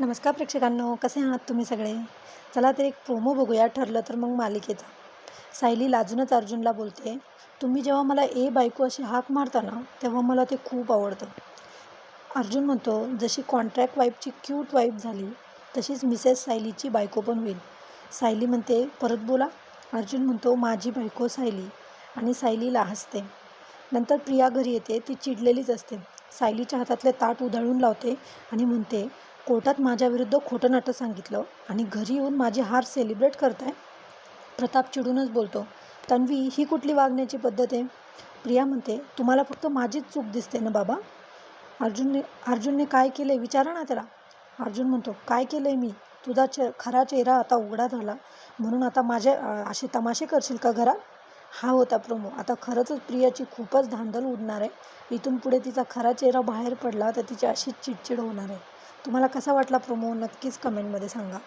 नमस्कार प्रेक्षकांनो कसे आहात तुम्ही सगळे? चला तर एक प्रोमो बघूया ठरलं तर मग मालिकेचा. सायली लाजूनच अर्जुनला बोलते तुम्ही जेव्हा मला ए बायको अशी हाक मारता ना तेव्हा मला ते खूप आवडतं. अर्जुन म्हणतो जशी कॉन्ट्रॅक्ट वाईफची क्यूट वाईफ झाली तशीच मिसेस सायलीची बायको पण होईल. सायली म्हणते परत बोला. अर्जुन म्हणतो माझी बायको सायली. आणि सायलीला हसते. नंतर प्रिया घरी येते ती चिडलेलीच असते. सायलीच्या हातातले ताट उधळून लावते आणि म्हणते कोर्टात माझ्याविरुद्ध खोटं नाटं सांगितलं आणि घरी येऊन माझी हार सेलिब्रेट करताय? प्रताप चिडूनच बोलतो तन्वी ही कुठली वागण्याची पद्धत आहे? प्रिया म्हणते तुम्हाला फक्त माझीच चूक दिसते ना बाबा? अर्जुनने अर्जुनने काय केलं आहे विचारा ना त्याला. अर्जुन म्हणतो काय केलं आहे मी? तुझा चे खरा चेहरा आता उघडा झाला. म्हणून आता माझ्या असे तमाशे करशील का घरात? हा होता प्रोमो. आता खरंच प्रियाची खूपच धांदल उडणार आहे. इथून पुढे तिचा खरा चेहरा बाहेर पडला तर तिची अशीच चिडचिड होणार आहे. तुम्हाला कसा वाटला प्रोमो? नक्कीच कमेंटमध्ये सांगा.